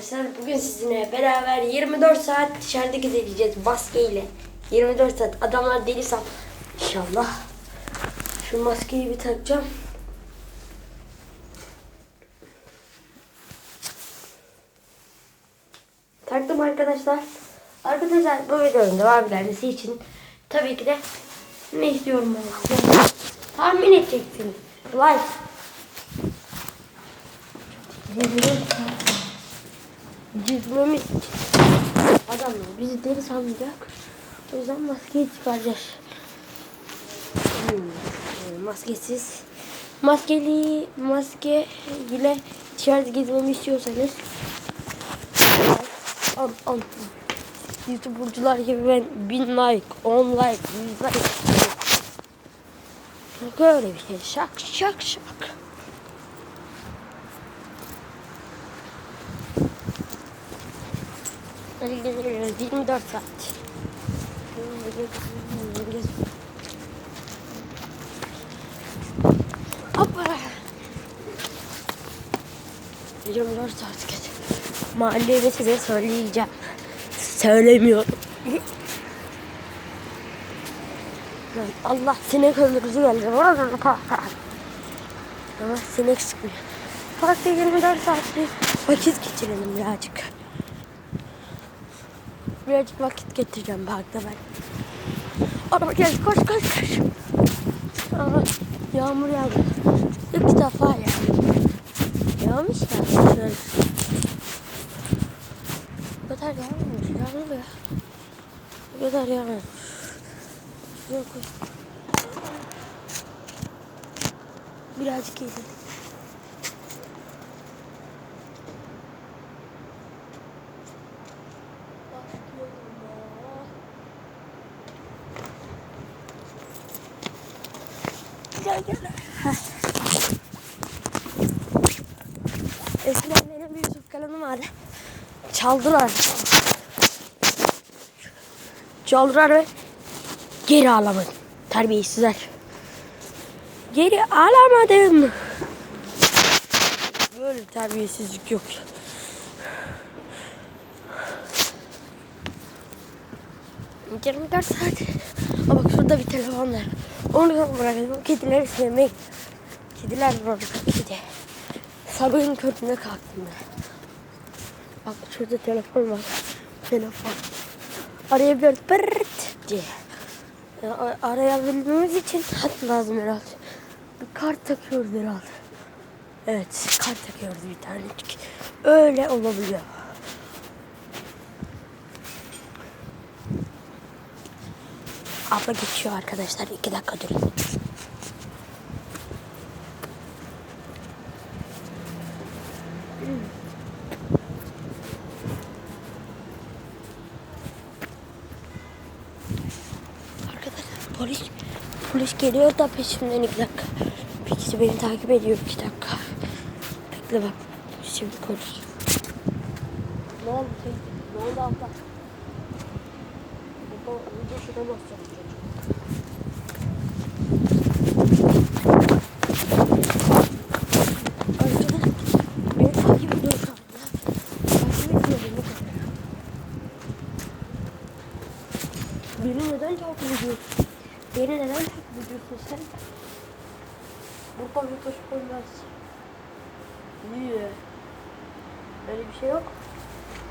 arkadaşlar. Bugün sizinle beraber 24 saat dışarıda gezeceğiz maskeyle. 24 saat adamlar deli san. İnşallah. Şu maskeyi bir takacağım. Taktım arkadaşlar. Arkadaşlar bu videonun devam gelmesi için tabii ki de ne istiyorum ben? Tahmin edeceksiniz. Like. 24 saat. Cizmemiz. Adamlar bizi deli sanacak. O yüzden maskeyi çıkaracağız. Hmm, Maskesiz. Maskeli maske ile dışarıda gezmemi istiyorsanız on, on. YouTuber'cular gibi ben 1000 like, 10 like, 100 like. Yok bir şey. Şak şak şak. Hadi gidiyoruz. 24 saat. Hoppa. 24 saat geç. Mahallemi size söyleyeceğim. Söylemiyorum. Allah sinek öldürücü geldi. Ama sinek sıkmıyor. Parkta 24 saatlik vakit geçirelim birazcık. Birazcık vakit geçireceğim parkta ben. Araba geldi koş koş koş. Aa, yağmur yağdı. İlk defa yağdı. Yağmış ya. Şöyle. Bu kadar yağmamış. Yağmur ya. Bu kadar yağmamış. Şuraya koy. Birazcık iyi. Gel gel. Eskiden benim bir YouTube kanalım vardı. Çaldılar. Çaldılar ve geri alamadım. Terbiyesizler. Geri alamadım. Böyle terbiyesizlik yok. Yirmi dört saat. Aa bak şurada bir telefon var. Onu bırakalım. Kedileri sevmeyin. Kediler var orada kedi. Sabahın köründe kalktım ben. Bak şurada telefon var. Telefon. Arayabiliyoruz. Pırt diye. Ya, a- arayabilmemiz için hat lazım herhalde. Bir kart takıyoruz herhalde. Evet kart takıyoruz bir tanecik. Öyle olabiliyor. Abla geçiyor arkadaşlar. iki dakika durun. Arkadaşlar polis polis geliyor da peşimden iki dakika. Bir beni takip ediyor iki dakika. Bekle bak. Şimdi konuş. Ne oldu? Ne oldu abla? Baba önce şuna basacağım çocuk. Arkadaşlar beni takip ediyor şu anda. Takip ediyor beni. Beni neden takip ediyorsun? Beni neden takip ediyorsun sen? Burada bir taş koymaz. Niye? Öyle bir şey yok.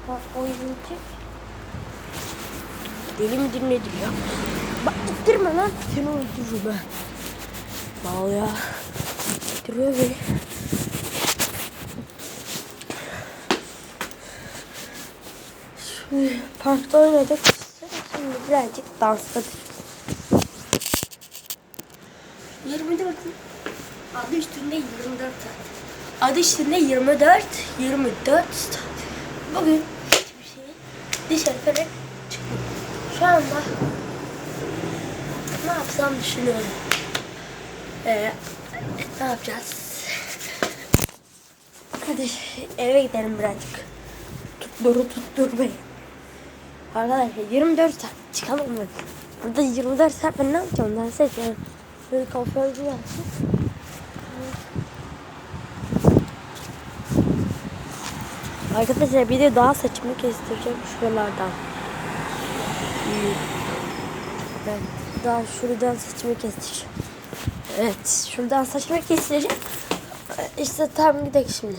Bak oyunu çek. Deli mi dinledim ya? Bak ittirme lan. Seni öldürürüm ha. Mal ya. İttiriyor beni. Şimdi parkta oynadık. Şimdi birazcık dansladık. 24 Adı üstünde 24 saat. Adı üstünde 24, 24 saat. Bugün hiçbir şey dışarı. Şu anda ne yapsam düşünüyorum. Ee, ne yapacağız? Hadi eve gidelim birazcık. Tuttur tuttur bey. Arkadaşlar 24 saat çıkalım mı? Burada 24 saat ben ne yapacağım? Dans edeceğim. Böyle kafayı yapsın. Arkadaşlar bir de daha saçımı kestireceğim şuralardan. Evet, daha şuradan saçımı kestireceğim. Evet, şuradan saçımı kestireceğim. İşte tam gidelim şimdi.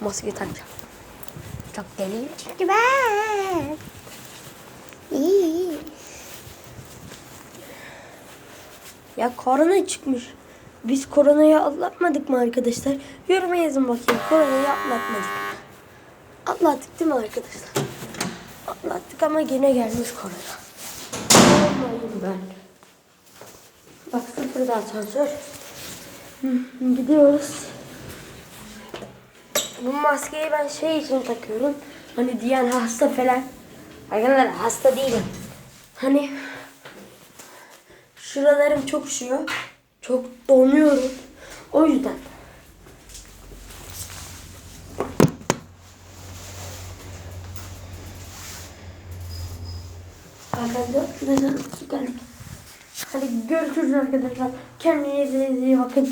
Maskeyi takacağım. Çok deliyim çünkü ben. İyi. Ya korona çıkmış. Biz koronayı atlatmadık mı arkadaşlar? Yoruma yazın bakayım. Koronayı atlatmadık. mı? Atlattık değil mi arkadaşlar? Atlattık ama gene gelmiş korona. Olmayayım ben. Bak sıfırda asansör. Gidiyoruz. Bu maskeyi ben şey için takıyorum. Hani diyen hasta falan. Arkadaşlar hasta değilim. Hani şuralarım çok üşüyor. Çok donuyorum. O yüzden. Arkadaşlar geldik. Hadi görüşürüz arkadaşlar. Kendinize iyi bakın.